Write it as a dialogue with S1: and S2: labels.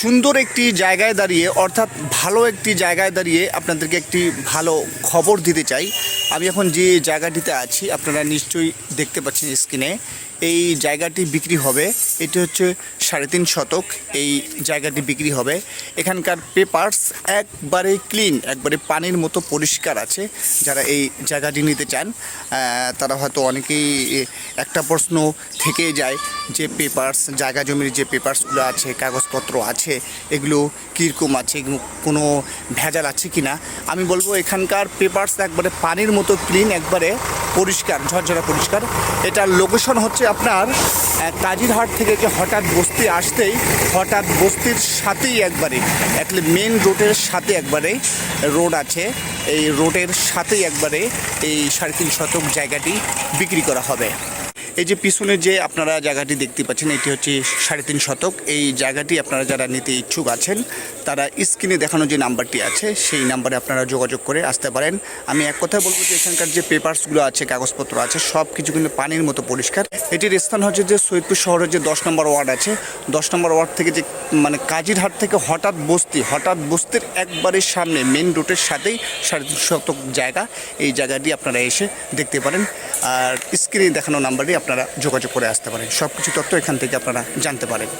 S1: সুন্দর একটি জায়গায় দাঁড়িয়ে, অর্থাৎ ভালো একটি জায়গায় দাঁড়িয়ে আপনাদেরকে একটি ভালো খবর দিতে চাই। আমি এখন যে জায়গাটিতে আছি, আপনারা নিশ্চয়ই দেখতে পাচ্ছেন স্ক্রিনে, এই জায়গাটি বিক্রি হবে, এটি হচ্ছে সাড়ে তিন শতক, এই জায়গাটি বিক্রি হবে। এখানকার পেপারস একবারে ক্লিন, একবারে পানির মতো পরিষ্কার আছে, যারা এই জায়গাটি নিতে চান তারা হয়তো অনেকেই একটা প্রশ্ন থেকে যায় যে পেপারস, জায়গা জমির যে পেপারসগুলো আছে, কাগজপত্র আছে, এগুলো কীরকম আছে কোনো ভেজাল আছে কি না আমি বলব এখানকার পেপারস একবারে পানির মতো ক্লিন, একবারে পরিষ্কার, ঝরঝরা পরিষ্কার। এটার লোকেশন হচ্ছে আপনার কাজিরহাট থেকে যে হঠাৎ বস্তি আসতেই, হঠাৎ বস্তির সাথেই একবারে একলে মেন রোডের সাথে একবারে রোড আছে। এই রোডের সাথেই একবারে এই সাড়ে তিন শতক জায়গাটি বিক্রি করা হবে। এই যে পিছনে যে আপনারা জায়গাটি দেখতে পাচ্ছেন, এটি হচ্ছে সাড়ে তিন শতক। এই জায়গাটি আপনারা যারা নিতে ইচ্ছুক আছেন, তারা স্ক্রিনে দেখানো যে নাম্বারটি আছে, সেই নাম্বারে আপনারা যোগাযোগ করে আসতে পারেন। আমি এক কথা বলব যে এখানকার যে পেপারসগুলো আছে, কাগজপত্র আছে, সব কিছু কিন্তু পানির মতো পরিষ্কার। এটির স্থান হচ্ছে যে সৈয়দপুর শহরের যে দশ নম্বর ওয়ার্ড আছে, দশ নম্বর ওয়ার্ড থেকে যে মানে কাজিরহাট থেকে হঠাৎ বস্তি, হঠাৎ বস্তির একবারের সামনে মেন রোডের সাথেই সাড়ে তিন শতক জায়গা। এই জায়গাটি আপনারা এসে দেখতে পারেন। আর স্ক্রিনে দেখানো নাম্বারে আপনারা যোগাযোগ করে আসতে পারেন। সব কিছু তথ্য এখান থেকে আপনারা জানতে পারেন।